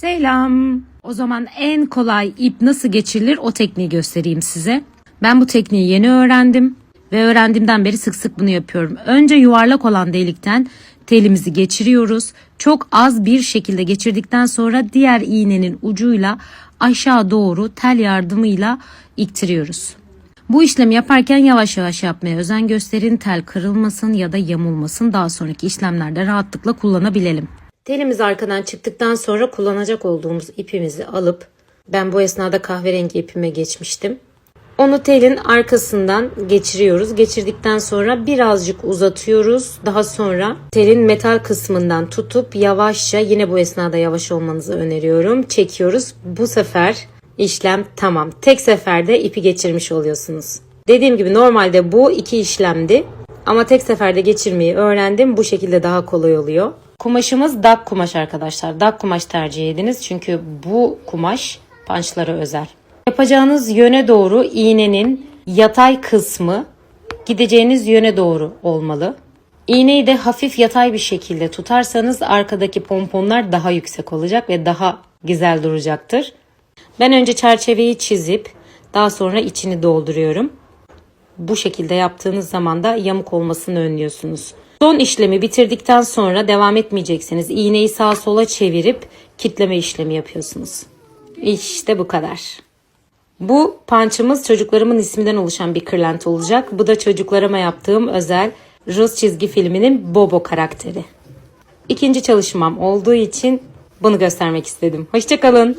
Selam. O zaman en kolay ip nasıl geçirilir o tekniği göstereyim size. Ben bu tekniği yeni öğrendim ve öğrendiğimden beri sık sık bunu yapıyorum. Önce yuvarlak olan delikten telimizi geçiriyoruz. Çok az bir şekilde geçirdikten sonra diğer iğnenin ucuyla aşağı doğru tel yardımıyla iktiriyoruz. Bu işlemi yaparken yavaş yavaş yapmaya özen gösterin. Tel kırılmasın ya da yamulmasın. Daha sonraki işlemlerde rahatlıkla kullanabilelim. Telimiz arkadan çıktıktan sonra kullanacak olduğumuz ipimizi alıp ben bu esnada kahverengi ipime geçmiştim. Onu telin arkasından geçiriyoruz. Geçirdikten sonra birazcık uzatıyoruz. Daha sonra telin metal kısmından tutup yavaşça yine bu esnada yavaş olmanızı öneriyorum. Çekiyoruz. Bu sefer işlem tamam. Tek seferde ipi geçirmiş oluyorsunuz. Dediğim gibi normalde bu iki işlemdi. Ama tek seferde geçirmeyi öğrendim. Bu şekilde daha kolay oluyor. Kumaşımız dak kumaş arkadaşlar. Dak kumaş tercih ediniz. Çünkü bu kumaş pançlara özel. Yapacağınız yöne doğru iğnenin yatay kısmı gideceğiniz yöne doğru olmalı. İğneyi de hafif yatay bir şekilde tutarsanız arkadaki pomponlar daha yüksek olacak ve daha güzel duracaktır. Ben önce çerçeveyi çizip daha sonra içini dolduruyorum. Bu şekilde yaptığınız zaman da yamuk olmasını önlüyorsunuz. Son işlemi bitirdikten sonra devam etmeyeceksiniz. İğneyi sağa sola çevirip kitleme işlemi yapıyorsunuz. İşte bu kadar. Bu pançımız çocuklarımın isminden oluşan bir kırlent olacak. Bu da çocuklarıma yaptığım özel Rus çizgi filminin Bobo karakteri. İkinci çalışmam olduğu için bunu göstermek istedim. Hoşçakalın.